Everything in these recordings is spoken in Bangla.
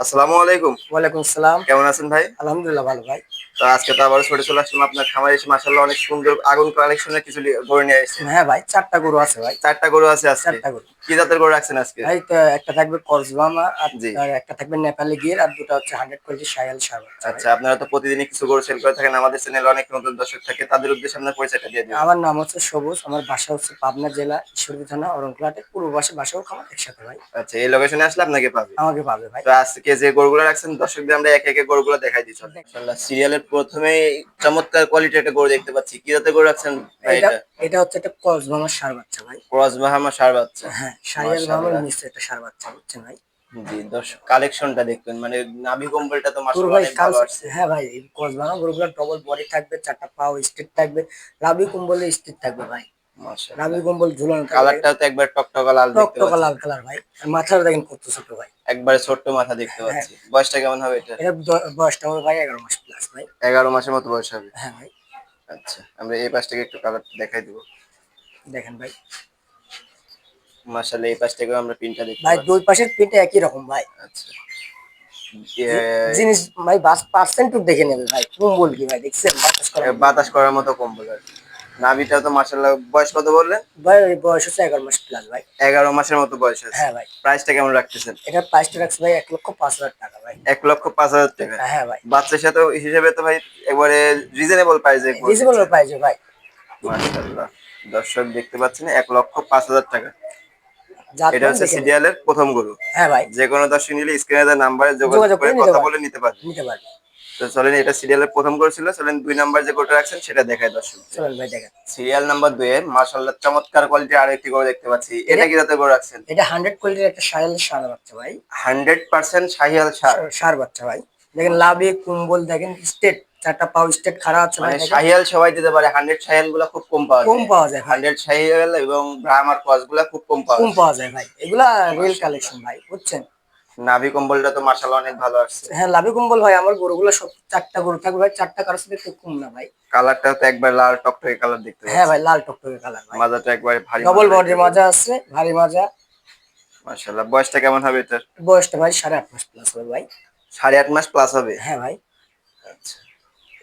আসসালামু আলাইকুম। ওয়ালাইকুম আসসালাম। কেমন আছেন ভাই? আলহামদুলিল্লাহ ভালো ভাই। তো আজকে তো আবার ছোট চলে আসলাম আপনার খামারে এসে মাসাল্লাহ অনেক সুন্দর আগুন কালেকশনের কিছু গরু নিয়ে এসেছেন হ্যাঁ ভাই চারটা গরু আছে ভাই। চারটা গরু আছে আজকে। চারটা গরু। কি জাতের গরু রাখছেন আজকে? ভাই তো একটা থাকবে করজবামা আর একটা থাকবে নেপালি গির আর দুটো হচ্ছে হান্ড্রেড কোয়ালিটি সায়াল সার আচ্ছা আপনারা তো প্রতিদিনই কিছু গরু সেল করে থাকেন আমাদের চ্যানেলে অনেক নতুন দর্শক থাকে তাদের উদ্দেশ্যে আপনার পরিচয়টা দিয়ে দিন। আমার নাম হচ্ছে সবুজ আমার বাসা হচ্ছে পাবনা জেলা ঈশ্বরদী থানা অরণকুলাটে পূর্ব পাশে বাসাও খামার একসাথে ভাই। আচ্ছা এই লোকেশনে আসলে আপনাকে পাবে। আমাকে পাবে ভাই। তো আজকে যে গরুগুলো রাখছেন দর্শকদের আমরা একে একে গরুগুলো দেখাই দিচ্ছি। মাশাআল্লাহ সিরিয়ালের প্রথমে চমৎকার কোয়ালিটির একটা গরু দেখতে পাচ্ছি। কি জাতের গরু রাখছেন ভাই এটা এটা? হচ্ছে একটা করজবামার সার বাচ্চা ভাই। ক্রস বাহামা সার বাচ্চা। হ্যাঁ। বাহামার একটা সার বাচ্চা বুঝছেন ভাই। জি দর্শক কালেকশনটা দেখবেন মানে নাভি কম্বলটা তো ভাই হ্যাঁ ভাই এই কসবানা গরুগুলো ডবল বডি থাকবে চারটা পাও থাকবে কুম্বলে থাকবে ভাই। কুম্বল ঝুলানো থাকবে। তো একবার টকটকা লাল দেখতে টকটকা লাল কালার ভাই মাথাটা দেখেন কত ছোট ভাই। একবারে ছোট্ট মাথা দেখতে পাচ্ছি। বয়সটা কেমন হবে এটা এটা বয়সটা হবে ভাই এগারো মাস প্লাস ভাই। এগারো মাসের মতো বয়স হবে। হ্যাঁ ভাই। আচ্ছা আমরা এই পাশ থেকে একটু কালার দেখাই দিব। দেখেন ভাই। মাশাআল্লাহ এই পাশ থেকে আমরা পিনটা দেখতে ভাই দুই পাশের পিঠে একই রকম ভাই। আচ্ছা। জিনিস ভাই বাস পার্সেন্ট দেখে নেবে ভাই। কুম্বল কি ভাই দেখছেন? বাতাস করা এ বাতাস করার মতো কম্বল আর। নাভিটা তো মাশাআল্লাহ বয়স কত বললেন? ভাই বয়স হচ্ছে এগারো মাস প্লাস ভাই। এগারো মাসের মতো বয়স আছে। হ্যাঁ ভাই। প্রাইসটা কেমন রাখতেছেন? এটার প্রাইসটা রাখছে ভাই এক লক্ষ পাঁচ হাজার টাকা ভাই। এক লক্ষ পাঁচ হাজার টাকা। হ্যাঁ ভাই। বাচ্চার সাথে হিসেবে তো ভাই একবারে রিজনেবল প্রাইসে রিজনেবল প্রাইসে ভাই। মাশাআল্লাহ। দর্শক দেখতে পাচ্ছেন এক লক্ষ পাঁচ হাজার টাকা। জাত এটা মান হচ্ছে নেবে। সিরিয়ালের প্রথম গরু। হ্যাঁ ভাই। যে কোনো দর্শক নিলে স্ক্রিনে দেওয়া নাম্বারে যোগাযোগ করে কথা বলে নিতে পারবে। নিতে পারবে। তো চলেন এটা সিরিয়ালের প্রথম গরু ছিল। চলেন দুই নাম্বার যে গরুটা রাখছেন সেটা দেখায় দর্শক। চলেন ভাই দেখেন। সিরিয়াল নাম্বার দুয়ে মাশাআল্লাহ চমৎকার কোয়ালিটি আর একটি গরু দেখতে পাচ্ছি। এটা কি জাতের গরু রাখছেন? এটা হান্ড্রেড কোয়ালিটির একটা সায়াল সার বাচ্চা ভাই। হান্ড্রেড পার্সেন্ট শাহিয়াল সার। সার বাচ্চা ভাই। দেখেন লাভে কুম্বল দেখেন স্টেট চারটা পাও স্টেট খারাপ আছে মানে। শাহিয়াল সবাই দিতে পারে। হান্ড্রেড শাহিয়ালগুলা খুব কম পাওয়া কম পাওয়া যায় ভাই। হান্ড্রেড শাহিয়াল এবং ব্রাহ্মার ক্রসগুলা খুব কম পাওয়া কম যায়। পাওয়া যায় ভাই। এগুলা রিয়েল কালেকশন ভাই বুঝছেন? নাভি কম্বলটা তো মাশাআল্লাহ অনেক ভালো আসছে। হ্যাঁ লাভে কুম্বল ভাই আমার গরুগুলো সব চারটা গরু থাকবে ভাই। চারটা কারোর সাথে একটু কম না ভাই। কালারটা তো একবার লাল টকটকে কালার দেখতে হ্যাঁ ভাই লাল টকটকে কালার ভাই। মাজাটা একবারে ভারী ডবল বডির মাজা আছে ভারী মাজা। মাশাআল্লাহ। বয়সটা কেমন হবে এটার? বয়সটা ভাই সাড়ে আট মাস প্লাস হবে ভাই। সাড়ে আট মাস প্লাস হবে? হ্যাঁ ভাই।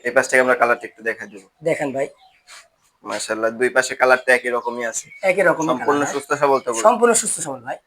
এই পাশ থেকে আমরা কালারটা একটু দেখা দিব। দেখেন ভাই। মাশাআল্লাহ দুই পাশে কালারটা একই রকমই আছে। একই রকম সম্পূর্ণ সুস্থ সবল তো সম্পূর্ণ সুস্থ সবল ভাই।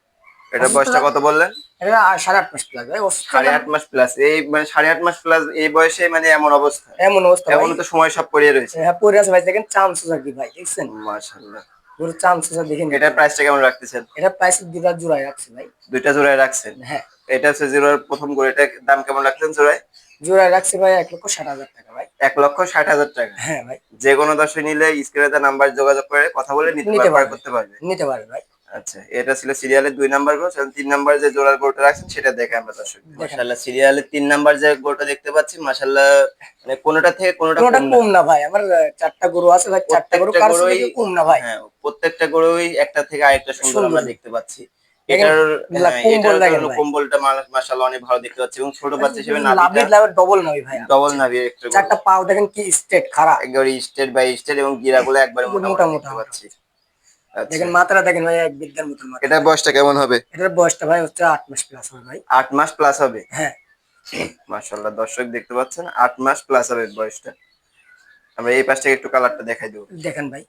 এটা বয়সটা কত বললেন? এটা সাড়ে আট মাস প্লাস ভাই। সাড়ে আট মাস প্লাস এই মানে সাড়ে আট মাস প্লাস এই বয়সে মানে এমন অবস্থা। এমন অবস্থা এমন তো সময় সব পড়িয়ে রয়েছে। হ্যাঁ পরে আছে ভাই। দেখেন চান্স কি ভাই। দেখছেন? মাশাআল্লাহ। পুরো চান্স আছে দেখেন। এটার প্রাইসটা কেমন রাখতেছেন? এটা প্রাইস দুটা জোড়ায় রাখছি ভাই। দুইটা জোড়ায় রাখছেন? হ্যাঁ। এটা হচ্ছে জিরোর প্রথম গরু এটা দাম কেমন রাখছেন জোড়ায়? জোড়ায় রাখছি ভাই এক লক্ষ ষাট হাজার টাকা ভাই। এক লক্ষ ষাট হাজার টাকা। হ্যাঁ ভাই। যে কোনো দর্শক নিলে স্ক্রিনে নাম্বার যোগাযোগ করে কথা বলে নিতে নিতে পারবে। করতে পারবে। নিতে পারবে ভাই। আচ্ছা এটা ছিল সিরিয়ালের দুই নাম্বার গরু এখন তিন নাম্বার যে জোড়ার গরুটা রাখছেন সেটা দেখে আমরা দর্শক মাশাআল্লাহ সিরিয়ালের তিন নাম্বার যে গরুটা দেখতে পাচ্ছি মাশাআল্লাহ মানে কোনোটা থেকে কোনোটা কোনোটা কম না। ভাই আমার চারটা গরু আছে ভাই চারটা গরু সাথে কম না ভাই। হ্যাঁ প্রত্যেকটা গরুই একটা থেকে আরেকটা সুন্দর। আমরা দেখতে পাচ্ছি। এটার লা- কম্বল এটার দেখেন জন্য ভাই। কম্বলটা মাশাআল্লাহ অনেক ভালো দেখতে পাচ্ছি এবং ছোট বাচ্চা হিসেবে লাভের ডবল ভাই ডবল নাভি একটা। চারটা পাও দেখেন কি স্টেট খারাপ একবারে স্টেট বাই স্টেট এবং গিরাগুলো একবারে মোটা মোটা পাচ্ছি। আচ্ছা। দেখেন দেখেন ভাই এক বিদ্যার মতন মাথা এটার বয়সটা কেমন হবে? এটার বয়সটা ভাই হচ্ছে আট মাস প্লাস হবে ভাই। আট মাস প্লাস হবে? হ্যাঁ। মাশাআল্লাহ দর্শক দেখতে পাচ্ছেন আট মাস প্লাস হবে বয়সটা। আমরা এই পাশ থেকে একটু কালারটা দেখাই দেবো। দেখেন ভাই।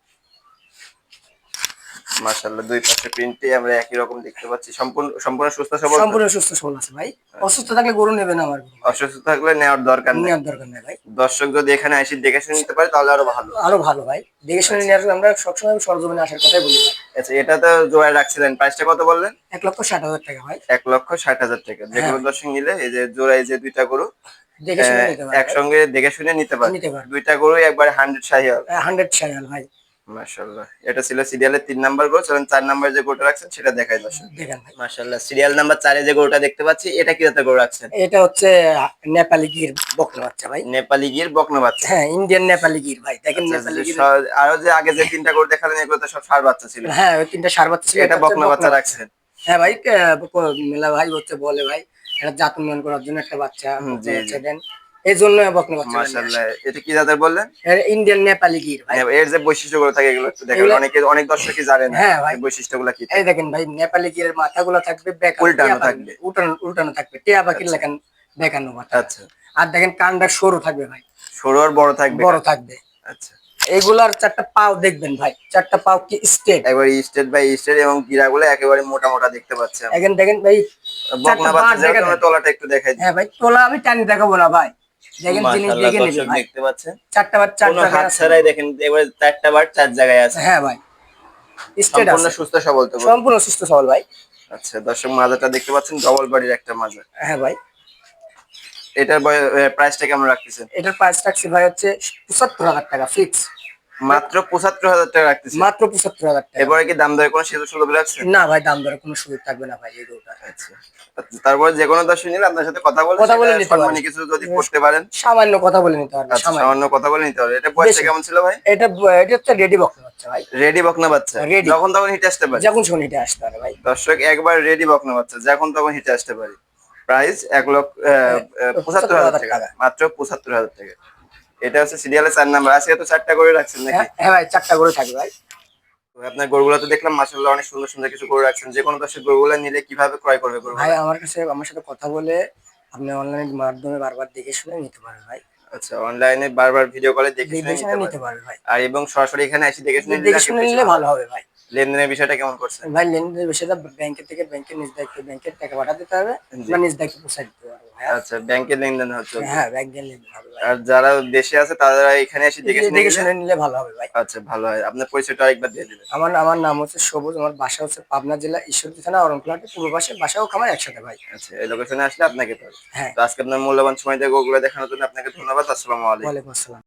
মাশাআল্লাহ দুই পাশে প্রিন্টে আমরা একই রকম দেখতে পাচ্ছি। সম্পূর্ণ সম্পূর্ণ সুস্থ সবল সম্পূর্ণ সুস্থ সবল আছে ভাই। অসুস্থ থাকলে গরু নেবে না আমার অসুস্থ থাকলে নেওয়ার দরকার নেই। নেওয়ার দরকার নেই ভাই। দর্শক যদি এখানে এসে দেখে শুনে নিতে পারে তাহলে আরও ভালো। আরও ভালো ভাই। দেখে শুনে নেওয়ার আমরা সবসময় সরজমিনে আসার কথাই বলি। আচ্ছা এটা তো জোড়ায় রাখছিলেন। প্রাইসটা কত বললেন? এক লক্ষ ষাট হাজার টাকা ভাই। এক লক্ষ ষাট হাজার টাকা। যে কোনো হ্যাঁ। দর্শক নিলে এই যে জোড়ায় যে দুইটা গরু একসঙ্গে দেখে শুনে নিতে পারে দুইটা গরু একবার হান্ড্রেড শাহিয়াল হান্ড্রেড সাইকেল ভাই। মাশাআল্লাহ। এটা ছিল সিরিয়ালের তিন নাম্বার চলেন চার নাম্বার যে গরুটা রাখছেন সেটা দেখাই দর্শক। দেখেন ভাই। মাশাআল্লাহ সিরিয়াল নাম্বার চারে যে গরুটা দেখতে পাচ্ছি এটা কি জাতের গরু রাখছেন? এটা হচ্ছে নেপালি গির বকনা বাচ্চা ভাই। নেপালি গির বকনা বাচ্চা। হ্যাঁ ইন্ডিয়ান নেপালি গির ভাই। দেখেন আচ্ছা, নেপালি গির আরও যে আগে যে তিনটা গরু দেখালেন এগুলো তো সব ষাট বাচ্চা ছিল। হ্যাঁ ওই তিনটা সার বাচ্চা ছিল এটা বকনা বাচ্চা রাখছেন। হ্যাঁ ভাই মেলা ভাই হচ্ছে বলে ভাই এটা জাত উন্নয়ন করার জন্য একটা বাচ্চা। দেন। এই জন্য বকনা বাচ্চা মাশাআল্লাহ এটা কি জাতের বললেন? ইন্ডিয়ান নেপালি গির ভাই। এর যে বৈশিষ্ট্যগুলো থাকে এগুলো একটু দেখেন অনেকে অনেক দর্শকই জানে না হ্যাঁ ভাই। বৈশিষ্ট্যগুলো কি। এই দেখেন ভাই নেপালি গিরের মাথাগুলো থাকবে বেকানো উল্টানো থাকবে। উল্টানো উল্টানো থাকবে টিয়া পাখির লেখান বেকানো মাথা। আচ্ছা। আর দেখেন কানটা সরু থাকবে ভাই। সরু আর বড় থাকবে? বড় থাকবে। আচ্ছা। এইগুলার চারটা পাও দেখবেন ভাই চারটা পাও কি স্টেট একবার স্টেট বাই স্টেট এবং গিরাগুলো একেবারে মোটা মোটা দেখতে পাচ্ছি আমরা। এখন দেখেন ভাই বকনা বাচ্চা। তলাটা একটু দেখাই হ্যাঁ ভাই তোলা আমি টানি দেখাবো না ভাই। দেখেন জিনিস দেখে নেবেন দেখতে পাচ্ছেন চারটা বার চার জায়গায় আছে। ছাড়াই দেখেন এবারে চারটা বার চার জায়গায় আছে। হ্যাঁ ভাই। স্টেট সম্পূর্ণ সুস্থ সবল তো সম্পূর্ণ সুস্থ সবল ভাই। আচ্ছা দর্শক মাজাটা দেখতে পাচ্ছেন ডবল বডির একটা মাজা হ্যাঁ ভাই। এটার প্রাইসটা কেমন রাখতেছেন? এটার প্রাইস রাখছি ভাই হচ্ছে পঁচাত্তর হাজার টাকা ফিক্স মাত্র পঁচাত্তর হাজার টাকা রাখতেছেন মাত্র পঁচাত্তর হাজার টাকা। এবারে কি দাম দরে কোনো সেতু সুলভ রাখছেন? না ভাই দাম দরে কোনো সুযোগ থাকবে না ভাই এই গরুটার আচ্ছা। তারপরে যে কোনো দর্শক নিলে আপনার সাথে কথা বলে কথা বলে নিতে পারবে। সম্মানী কিছু যদি করতে পারেন। সামান্য কথা বলে নিতে পারবে আচ্ছা সামান্য। কথা বলে নিতে হবে এটা বয়সটা কেমন ছিল ভাই? এটা এটা হচ্ছে রেডি বক্স বাচ্চা ভাই। রেডি বকনা বাচ্চা। যখন তখন হিটে আসতে পারে। যখন শুনি এটা আসতে পারে ভাই। দর্শক একবার রেডি বকনা বাচ্চা যখন তখন হিটে আসতে পারে। প্রাইস এক লক্ষ পঁচাত্তর হাজার টাকা। টাকা। মাত্র পঁচাত্তর হাজার টাকা। এটা হচ্ছে সিরিয়ালের চার নাম্বার। আজকে তো চারটা করে রাখছেন নাকি? হ্যাঁ হ্যাঁ ভাই চারটা করে থাকবে ভাই। আপনার গরুগুলো তো দেখলাম মাসাল্লাহ অনেক সুন্দর সুন্দর কিছু করে রাখছেন। যে কোনো দর্শক গরুগুলো নিলে কীভাবে ক্রয় করবে গরু ভাই আমার কাছে আমার সাথে কথা বলে আপনি অনলাইনের মাধ্যমে বারবার দেখে শুনে নিতে পারেন ভাই। আচ্ছা অনলাইনে বারবার ভিডিও কলে দেখে শুনে নিতে পারবে ভাই। আর এবং সরাসরি এখানে এসে দেখে শুনে দেখে শুনে নিলে ভালো হবে ভাই। লেনদেনের বিষয়টা কেমন করছেন? ভাই লেনদেনের বিষয়টা ব্যাংকের থেকে ব্যাংকের নিজ দায়িত্ব ব্যাংকের টাকা পাঠাতে হবে। বা নিজ দায়িত্ব পৌঁছা দিতে ভাই আচ্ছা ব্যাংকের লেনদেন হচ্ছে হ্যাঁ ব্যাংকের লেনদেন হবে আর যারা দেশে আছে তারা এখানে এসে দেখে শুনে দেখে নিলে- শুনে নিলে ভালো হবে ভাই। আচ্ছা ভালো হয়। আপনার পরিচয়টা আরেকবার দিয়ে দিবেন। আমার আমার নাম হচ্ছে সবুজ আমার বাসা হচ্ছে পাবনা জেলা ঈশ্বরদী থানা অরণকুলাটি। পূর্ব পাশে বাসাও খামার একসাথে ভাই। আচ্ছা এই লোকেশনে আসলে আপনাকে পাবে হ্যাঁ। তো আজকে আপনার মূল্যবান সময় দিয়ে ওগুলো দেখানোর জন্য আপনাকে ধন্যবাদ। আসসালামু আলাইকুম। ওয়ালাইকুম আসসালাম।